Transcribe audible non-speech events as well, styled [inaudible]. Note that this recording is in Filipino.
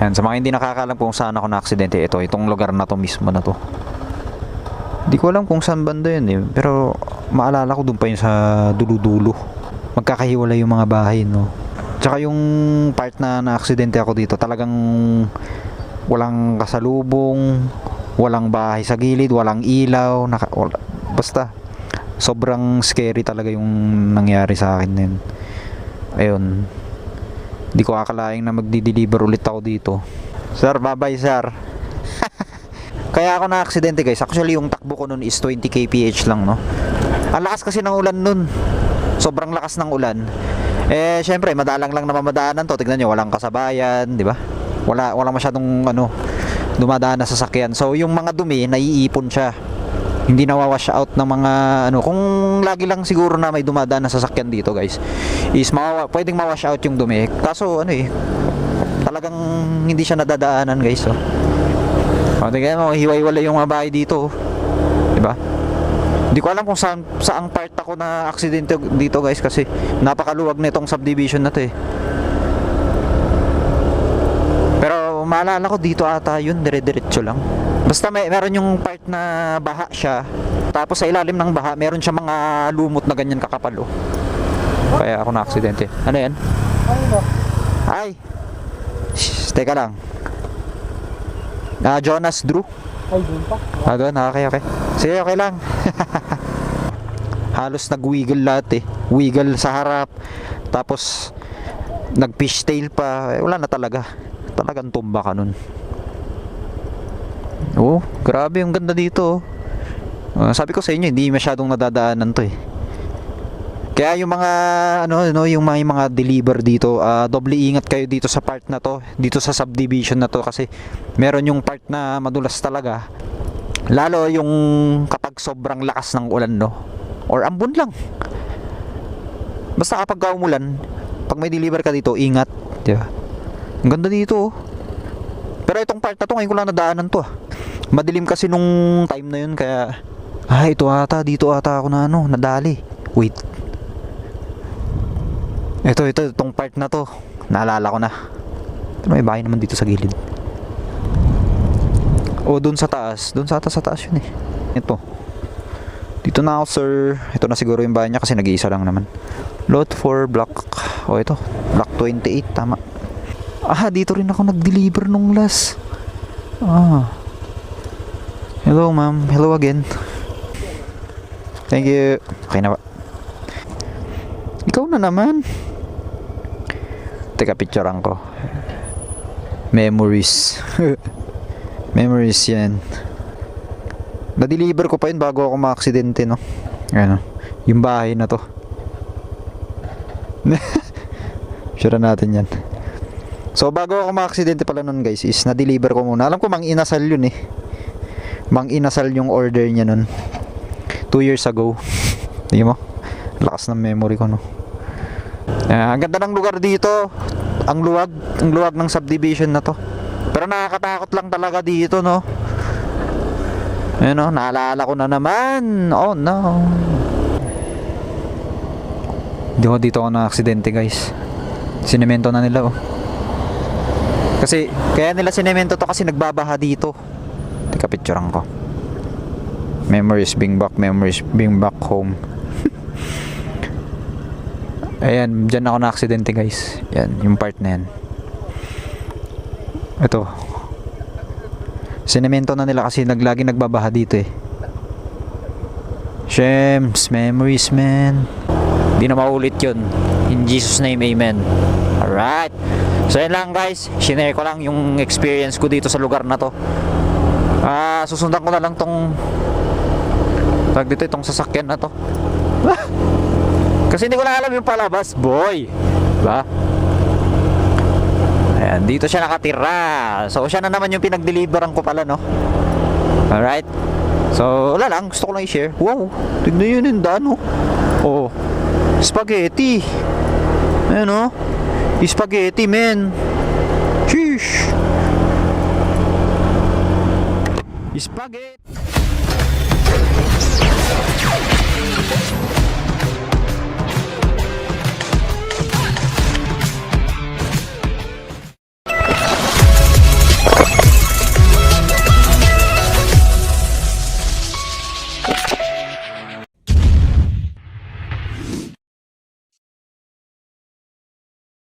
Yan, sa mga hindi nakakalam kung saan ako na-aksidente, ito, itong lugar na to mismo na to. Hindi ko alam kung saan banda yun eh. Pero maalala ko dun pa yun sa dulo-dulo. Magkakahiwalay yung mga bahay, no. Tsaka yung part na na-aksidente ako dito, talagang walang kasalubong, walang bahay sa gilid, walang ilaw, naka, wala, basta sobrang scary talaga yung nangyari sa akin yun. Ayun. Hindi ko akalaing na magdi-deliver ulit ako dito. Sir, bye-bye sir. [laughs] Kaya ako na-aksidente guys. Actually, yung takbo ko nun is 20 kph lang, no? Ang lakas kasi ng ulan nun. Sobrang lakas ng ulan. Eh, syempre, madalang lang naman madaanan to. Tignan nyo, walang kasabayan, di ba? Wala, wala masyadong, ano, dumadaan na sasakyan. So, yung mga dumi, naiipon siya. Hindi nawawash out ng mga, ano, kung lagi lang siguro na may dumadaan na sasakyan dito, guys, is mawawa, pwedeng mawash out yung dumi. Kaso, ano eh, talagang hindi siya nadadaanan, guys, oh. O, tingnan mo, hiwa-hiwalay yung mga dito. oh. Di ba? Hindi ko alam kung saan saang part ako na aksidente dito guys kasi napakaluwag nitong subdivision na to eh. Pero maalala ko dito ata yun, dire-diretso lang. Basta may meron yung part na baha siya. Tapos sa ilalim ng baha, meron siya mga lumot na ganyan kakapal oh. Kaya ako na aksidente. Ano yan? Ay. Shh, teka lang. Ah, Jonas Drew. Ay, doon pa. Ah, doon. Ah, Okay, okay. Sige, okay lang. [laughs] Halos nag-wiggle lahat eh. Wiggle sa harap. Tapos, nag-fishtail pa. Eh, wala na talaga. Talagang tumba ka nun. Oh, grabe yung ganda dito. Ah, sabi ko sa inyo, hindi masyadong nadadaanan to eh. Kaya yung mga ano no, yung mga, yung mga deliver dito, ah, doble ingat kayo dito sa part na to, dito sa subdivision na to kasi meron yung part na madulas talaga. Lalo yung kapag sobrang lakas ng ulan no or ambon lang. Basta kapag umulan, pag may deliver ka dito, ingat, di ba? Ang ganda dito. oh. Pero itong part na to ngayon ko lang nadaanan to. ah. Madilim kasi nung time na yun kaya ah ito ata dito ata ako na ano, nadali. Wait. Ito, ito, itong part na to. Naalala ko na. Pero may bahay naman dito sa gilid. O, dun sa taas. Dun sa taas, sa taas yun eh. Ito. Dito na ako, sir. Ito na siguro yung bahay niya kasi nag-iisa lang naman. Lot 4, block... O, ito. Block 28, tama. Ah, dito rin ako nag-deliver nung last. Ah. Hello, ma'am. Hello again. Thank you. Okay na ba? Ikaw na naman. Teka, picturean ko. Memories. [laughs] Memories yan. Na-deliver ko pa yun bago ako ma-aksidente, no? Ano? Yung bahay na to. [laughs] Sure natin yan. So, bago ako ma-aksidente pala nun, guys, is na-deliver ko muna. Alam ko, mang inasal yun eh. Mang inasal yung order niya nun. Two years ago. Hindi mo? Lakas ng memory ko, no? Ah, ang ganda ng lugar dito. Ang luwag, ang luwag ng subdivision na to. Pero nakakatakot lang talaga dito, no? Ayun, no? Naalala ko na naman. Oh, no. Di ko dito ako na aksidente, guys. Sinemento na nila, oh. Kasi, kaya nila sinemento to kasi nagbabaha dito. Teka, picturean ko. Memories being back, memories being back home. [laughs] Ayan, dyan ako na aksidente guys. Yan, yung part na yan. Ito. Sinemento na nila kasi naglagi nagbabaha dito eh. Shems, memories man. Di na maulit yun. In Jesus name, amen. Alright. So yan lang guys. Shinare ko lang yung experience ko dito sa lugar na to. Ah, susundan ko na lang tong tag dito itong sasakyan na to. Kasi hindi ko na alam yung palabas, boy. Diba? Ayan, dito siya nakatira. So, siya na naman yung pinag-deliveran ko pala, no? Alright. So, wala lang. Gusto ko lang i-share. Wow, tignan yun yung daan, oh. Oh, spaghetti. Ayan, oh. Spaghetti, men. Sheesh. Spaghetti.